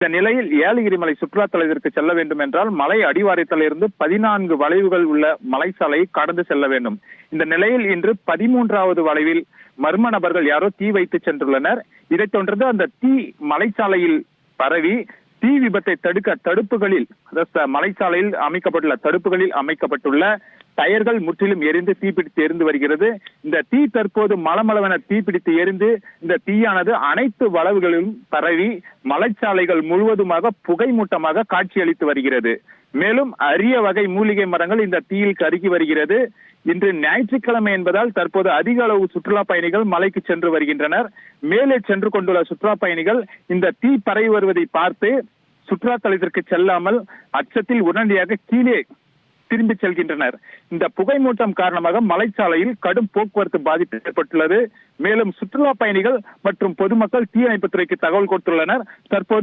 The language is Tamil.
இந்த நிலையில் ஏலகிரி மலை சுற்றுலாத்தலத்திற்கு செல்ல வேண்டும் என்றால் மலை அடிவாரத்திலிருந்து பதினான்கு வளைவுகள் உள்ள மலைச்சாலையை கடந்து செல்ல வேண்டும். இந்த நிலையில் இன்று பதிமூன்றாவது வளைவில் மர்ம நபர்கள் யாரோ தீ வைத்து சென்றுள்ளனர். இதைத் தொடர்ந்து அந்த தீ மலைச்சாலையில் பரவி தீ விபத்தை தடுக்க தடுப்புகளில் மலைச்சாலையில் அமைக்கப்பட்டுள்ள தடுப்புகளில் அமைக்கப்பட்டுள்ள டயர்கள் முற்றிலும் எரிந்து தீப்பிடித்து எரிந்து வருகிறது. இந்த தீ தற்போது மலமளவென தீப்பிடித்து எரிந்து இந்த தீயானது அனைத்து வளவுகளிலும் பரவி மலைச்சாலைகள் முழுவதுமாக புகைமூட்டமாக காட்சியளித்து வருகிறது. மேலும் அரிய வகை மூலிகை மரங்கள் இந்த தீயில் கருகி வருகிறது. இன்று ஞாயிற்றுக்கிழமை என்பதால் தற்போது அதிக அளவு சுற்றுலா பயணிகள் மலைக்கு சென்று வருகின்றனர். மேலே சென்று கொண்டுள்ள சுற்றுலா பயணிகள் இந்த தீ பரவி வருவதை பார்த்து சுற்றுலா தலத்திற்கு செல்லாமல் அச்சத்தில் உடனடியாக கீழே திரும்பி செல்கின்றனர். இந்த புகை மூட்டம் காரணமாக மலைச்சாலையில் கடும் போக்குவரத்து பாதிப்பு ஏற்பட்டுள்ளது. மேலும் சுற்றுலா பயணிகள் மற்றும் பொதுமக்கள் தீயணைப்புத்துறைக்கு தகவல் கொடுத்துள்ளனர். தற்போது